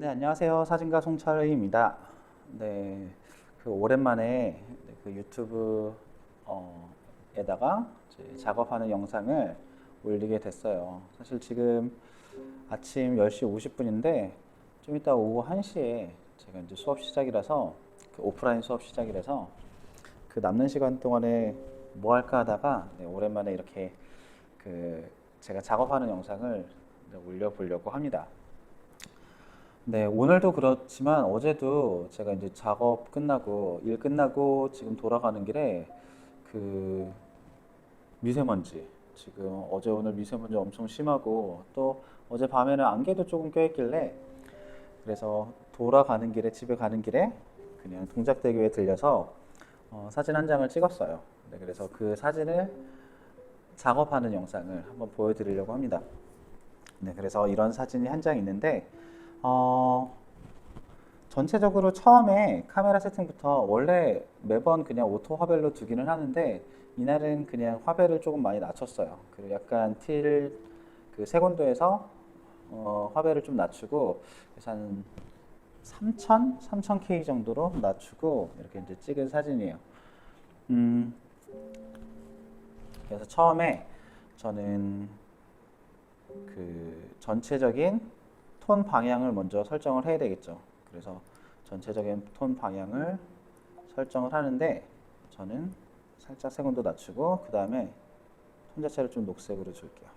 네, 안녕하세요. 사진가 송철희입니다. 네, 그 오랜만에 그 유튜브 어, 작업하는 영상을 올리게 됐어요. 사실 지금 아침 10시 50분인데 좀 이따 오후 1시에 제가 이제 수업 시작이라서 그 오프라인 수업 시작이라서 그 남는 시간 동안에 뭐 할까 하다가 네, 오랜만에 이렇게 그 제가 작업하는 영상을 올려보려고 합니다. 네, 오늘도 그렇지만 어제도 제가 이제 작업 끝나고 일 끝나고 지금 돌아가는 길에 그 미세먼지 지금 어제 오늘 미세먼지 엄청 심하고 또 어제 밤에는 안개도 조금 껴있길래 그래서 돌아가는 길에 집에 가는 길에 그냥 동작대교에 들려서 어, 사진 한 장을 찍었어요. 네, 그래서 그 사진을 작업하는 영상을 한번 보여드리려고 합니다. 네, 그래서 이런 사진이 한 장 있는데 어, 전체적으로 처음에 카메라 세팅부터 원래 매번 그냥 오토 화벨로 두기는 하는데 이날은 그냥 화벨을 조금 많이 낮췄어요. 그리고 약간 틸 그 세곤도에서 어, 화벨을 좀 낮추고 그래서 한 3000, 3000K 정도로 낮추고 이렇게 이제 찍은 사진이에요. 음, 그래서 처음에 저는 그 전체적인 톤 방향을 먼저 설정을 해야 되겠죠. 그래서 전체적인 톤 방향을 설정을 하는데 저는 살짝 색온도 낮추고 그 다음에 톤 자체를 좀 녹색으로 줄게요.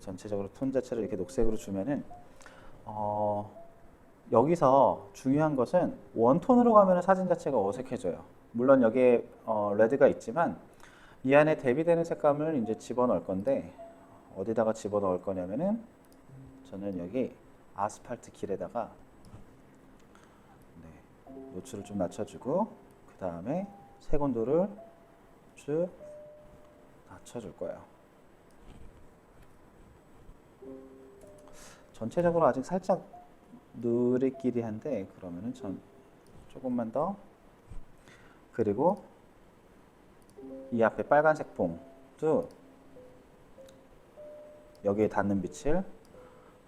전체적으로 톤 자체를 이렇게 녹색으로 주면은 어, 여기서 중요한 것은 원톤으로 가면 사진 자체가 어색해져요. 물론 여기에 어, 레드가 있지만 이 안에 대비되는 색감을 이제 집어넣을 건데 어디다가 집어넣을 거냐면은 저는 여기 아스팔트 길에다가 네, 노출을 좀 낮춰주고 그 다음에 색온도를 쭉 낮춰줄 거예요. 전체적으로 아직 살짝 느릿끼리 한데 그러면은 전 조금만 더 그리고 이 앞에 빨간색 봉도 여기에 닿는 빛을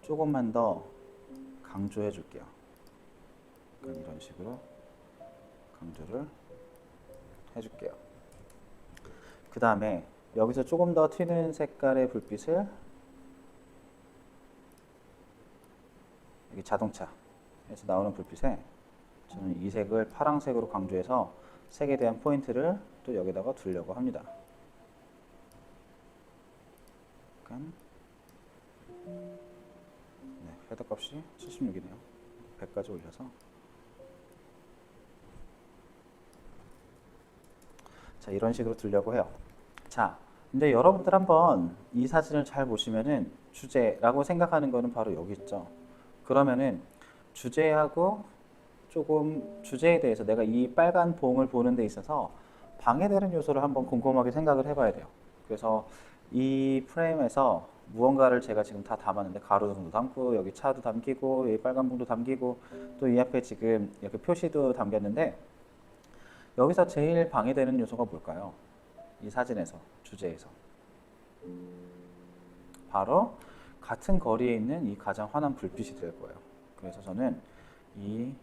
조금만 더 강조해 줄게요. 이런 식으로 강조를 해줄게요. 그 다음에 여기서 조금 더 튀는 색깔의 불빛을 여기 자동차에서 나오는 불빛에 저는 이 색을 파란색으로 강조해서 색에 대한 포인트를 또 여기다가 두려고 합니다. 약간 네, 헤더 값이 76이네요. 100까지 올려서 자 이런 식으로 두려고 해요. 자 이제 여러분들 한번 이 사진을 잘 보시면은 주제라고 생각하는 거는 바로 여기 있죠. 그러면은 주제하고 조금 주제에 대해서 내가 이 빨간 봉을 보는 데 있어서 방해되는 요소를 한번 곰곰하게 생각을 해봐야 돼요. 그래서 이 프레임에서 무언가를 제가 지금 다 담았는데 가로등도 담고 여기 차도 담기고 여기 빨간 봉도 담기고 또 이 앞에 지금 이렇게 표시도 담겼는데 여기서 제일 방해되는 요소가 뭘까요? 이 사진에서 주제에서 바로 같은 거리에 있는 이 가장 환한 불빛이 될 거예요. 그래서 저는 이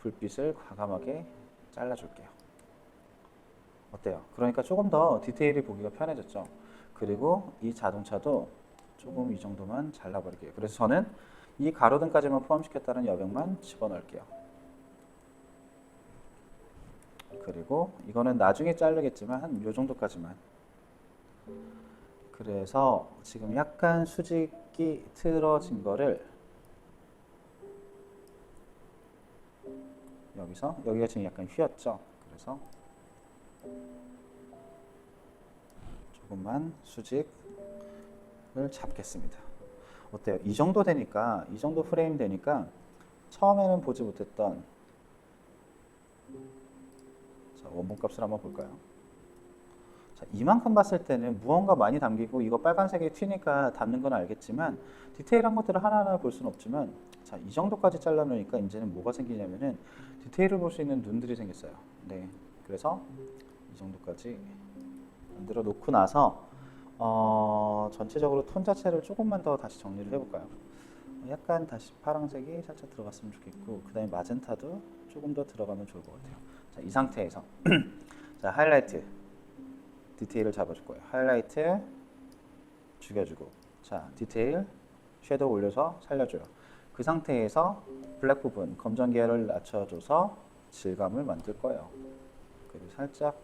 불빛을 과감하게 잘라줄게요. 어때요? 그러니까 조금 더 디테일이 보기가 편해졌죠. 그리고 이 자동차도 조금 이 정도만 잘라버릴게요. 그래서 저는 이 가로등까지만 포함시켰다는 여백만 집어넣을게요. 그리고 이거는 나중에 자르겠지만 한요 정도까지만. 그래서 지금 약간 수직이 틀어진 거를 여기서 여기가 지금 약간 휘었죠. 그래서 조금만 수직 을 잡겠습니다. 어때요? 이 정도 되니까 이 정도 프레임 되니까 처음에는 보지 못했던 자, 원본 값을 한번 볼까요? 자, 이만큼 봤을 때는 무언가 많이 담기고 이거 빨간색이 튀니까 담는 건 알겠지만 디테일한 것들을 하나하나 볼 수는 없지만 자, 이 정도까지 잘라놓으니까 이제는 뭐가 생기냐면은 디테일을 볼 수 있는 눈들이 생겼어요. 네. 그래서 이 정도까지 만들어 놓고 나서 어, 전체적으로 톤 자체를 조금만 더 다시 정리를 해볼까요? 약간 다시 파란색이 살짝 들어갔으면 좋겠고 그 다음에 마젠타도 조금 더 들어가면 좋을 것 같아요. 자, 이 상태에서 자 하이라이트 디테일을 잡아줄 거예요. 하이라이트 죽여주고 자 디테일 섀도우 올려서 살려줘요. 그 상태에서 블랙 부분 검정 계열을 낮춰줘서 질감을 만들 거예요. 그리고 살짝 그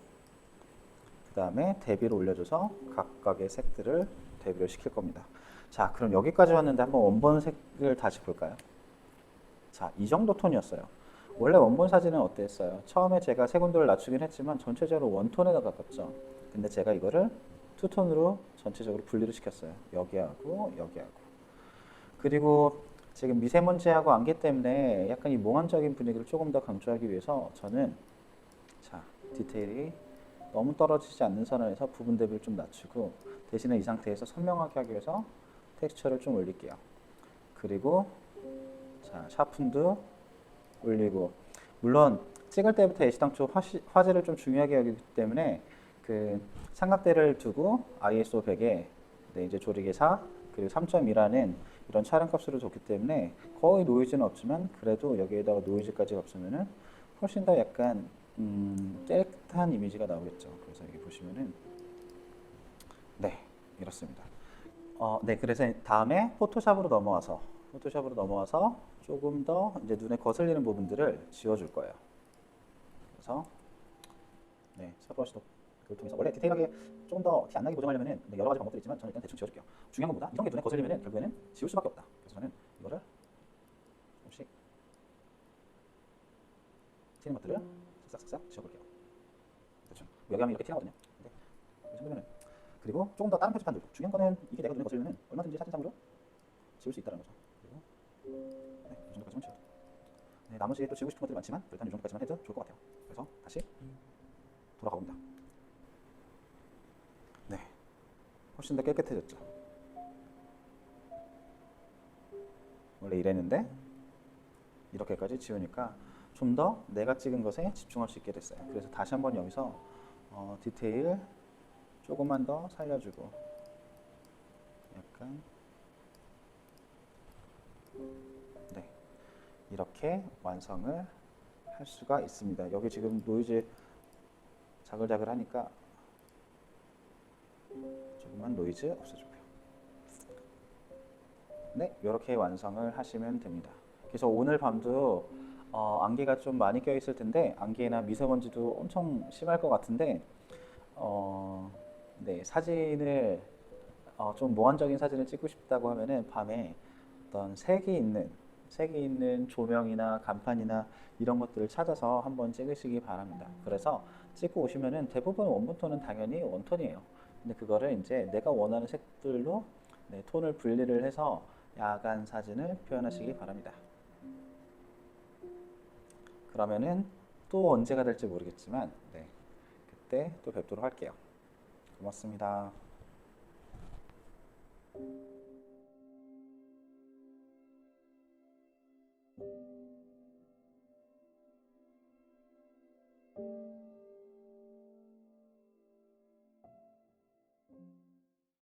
다음에 대비를 올려줘서 각각의 색들을 대비를 시킬 겁니다. 자, 그럼 여기까지 왔는데 한번 원본 색을 다시 볼까요? 자, 이 정도 톤이었어요. 원래 원본 사진은 어땠어요? 처음에 제가 색온도를 낮추긴 했지만 전체적으로 원톤에 가깝죠. 근데 제가 이거를 투톤으로 전체적으로 분리를 시켰어요. 여기하고 여기하고. 그리고 지금 미세먼지하고 안개 때문에 약간 이 몽환적인 분위기를 조금 더 강조하기 위해서 저는 자, 디테일이 너무 떨어지지 않는 선에서 부분 대비를 좀 낮추고 대신에 이 상태에서 선명하게 하기 위해서 텍스처를 좀 올릴게요. 그리고 자 샤픈도 올리고 물론 찍을 때부터 애시당초 화질을 좀 중요하게 여기기 때문에 그 삼각대를 두고 ISO 100에 네, 이제 조리개 4 그리고 3.2라는 이런 촬영 값으로 줬기 때문에 거의 노이즈는 없지만 그래도 여기에다가 노이즈까지 없으면은 훨씬 더 약간 음, 깨끗한 이미지가 나오겠죠. 그래서 여기 보시면은 네 이렇습니다. 어, 네 그래서 다음에 포토샵으로 넘어와서 포토샵으로 넘어와서 조금 더 이제 눈에 거슬리는 부분들을 지워줄 거예요. 그래서 네 샤브러시도 그걸 통해서 원래 디테일하게 조금 더 티 안 나게 보정하려면은 네, 여러 가지 방법들이 있지만 저는 일단 대충 지워줄게요. 중요한 것보다 이런 게 눈에 거슬리면은 결국에는 지울 수밖에 없다. 그래서 저는 이거를 조금씩 튀는 것들을 싹싹싹 지워볼게요. 대충 여기 하면 이렇게 튀나거든요. 근데 이 정도면은 그리고 조금 더 다른 표지판들도 중요한 거는 이게 내가 눈에 거슬리면은 얼마든지 사진상으로 지울 수 있다는 거죠. 그리고 네, 이 정도까지만 지워도 네, 나머지 또 지우고 싶은 것들이 많지만 일단 이 정도까지만 해도 좋을 것 같아요. 그래서 다시 돌아가 봅니다. 네, 훨씬 더 깨끗해졌죠. 원래 이랬는데 이렇게까지 지우니까 좀 더 내가 찍은 것에 집중할 수 있게 됐어요. 그래서 다시 한번 여기서 어, 디테일 조금만 더 살려주고 약간 네 이렇게 완성을 할 수가 있습니다. 여기 지금 노이즈 자글자글 하니까 조금만 노이즈 없애줄게요. 네, 이렇게 완성을 하시면 됩니다. 그래서 오늘 밤도 어, 안개가 좀 많이 껴 있을 텐데 안개나 미세먼지도 엄청 심할 것 같은데 어, 네, 사진을 어, 좀 몽환적인 사진을 찍고 싶다고 하면은 밤에 어떤 색이 있는 색이 있는 조명이나 간판이나 이런 것들을 찾아서 한번 찍으시기 바랍니다. 그래서 찍고 오시면은 대부분 원본 톤은 당연히 원톤이에요. 근데 그거를 이제 내가 원하는 색들로 네, 톤을 분리를 해서 야간 사진을 표현하시기 바랍니다. 그러면은 또 언제가 될지 모르겠지만 네. 그때 또 뵙도록 할게요. 고맙습니다.